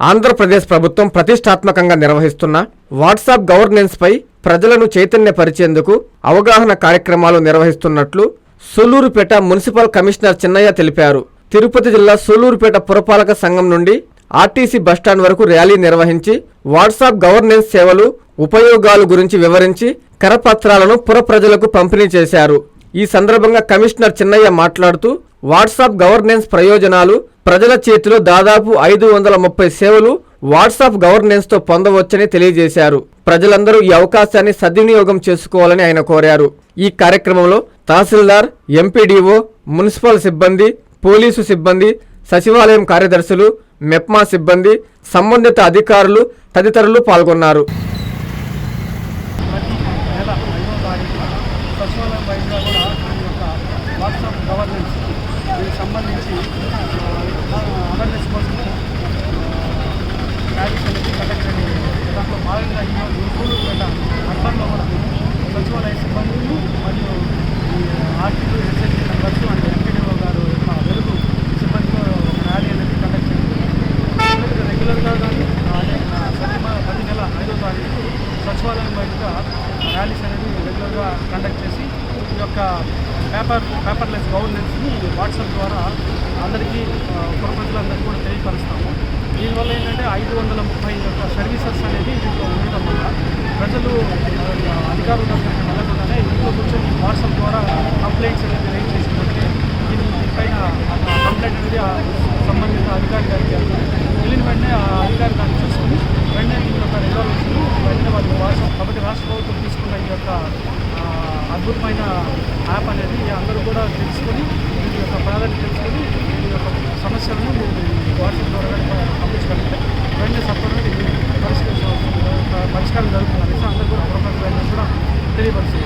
ఆంధ్రప్రదేశ్ ప్రభుత్వం ప్రతిష్టాత్మకంగా నిర్వహిస్తున్న వాట్సాప్ గవర్నెన్స్ పై ప్రజలను చైతన్యపరిచేందుకు అవగాహన కార్యక్రమాలు నిర్వహిస్తున్నట్లు సూలూరుపేట మున్సిపల్ కమిషనర్ చిన్నయ్య తెలిపారు. తిరుపతి జిల్లా సూలూరుపేట పురపాలక సంఘం నుండి ఆర్టీసీ బస్టాండ్ వరకు ర్యాలీ నిర్వహించి వాట్సాప్ గవర్నెన్స్ సేవలు ఉపయోగాలు గురించి వివరించి కరపత్రాలను పుర ప్రజలకు పంపిణీ చేశారు. ఈ సందర్భంగా కమిషనర్ చిన్నయ్య మాట్లాడుతూ వాట్సాప్ గవర్నెన్స్ ప్రయోజనాలు ప్రజల చేతిలో దాదాపు ఐదు వందల ముప్పై సేవలు వాట్సాప్ గవర్నెన్స్తో పొందవచ్చని తెలియజేశారు. ప్రజలందరూ ఈ అవకాశాన్ని సద్వినియోగం చేసుకోవాలని ఆయన కోరారు. ఈ కార్యక్రమంలో తహసీల్దార్ ఎంపీడీఓ మున్సిపల్ సిబ్బంది పోలీసు సిబ్బంది సచివాలయం కార్యదర్శులు మెప్మా సిబ్బంది సంబంధిత అధికారులు తదితరులు పాల్గొన్నారు ప్రతి నెల ఐదో తారీఖున సచివాలయం బయటగా కూడా ఈ యొక్క వాట్సాప్ గవర్నెన్స్ దీనికి సంబంధించి అవేర్నెస్ కోసం ర్యాలీస్ అనేది కండక్ట్ చేయడం జరిగింది. దాంట్లో భాగంగా ఈరోజు సూళ్ళూరుపేట అర్బన్లో కూడా సచివాలయ సిబ్బంది మరియు ఈ ఆర్టీలు ఎస్ఎస్సీ మెంబర్స్ అండ్ ఎంపీడీఓ గారు యొక్క వెలుగు సిబ్బందితో ఒక ర్యాలీ అనేది కండక్ట్ చేయడం రెగ్యులర్గా కానీ అదే ప్రతి మ- ప్రతి నెల ఐదో తారీఖు సచివాలయం బయటగా ర్యాలీస్ అనేది రెగ్యులర్గా కండక్ట్ చేసి ఈ యొక్క పేపర్ పేపర్లెస్ గవర్నెన్స్ని వాట్సాప్ ద్వారా అందరికీ ఆ, ప్రజలందరికీ కూడా తెలియపరుస్తాము. దీనివల్ల ఏంటంటే ఐదు వందల ముప్పై యొక్క సర్వీసెస్ అనేది దీంట్లో ఉండటం వల్ల ప్రజలు యొక్క అద్భుతమైన యాప్ అనేది అందరూ కూడా తెలుసుకొని దీని యొక్క ప్రాధాన్యత తెలుసుకొని దీని యొక్క సమస్యలను మీరు వాట్సాప్ ద్వారా పంపించగలిగితే వెంటనే సత్వరమే దీన్ని పరిష్కారం జరుగుతుంది అనేసి అందరూ కూడా ప్రపంచ కూడా తెలియపరుస్తుంది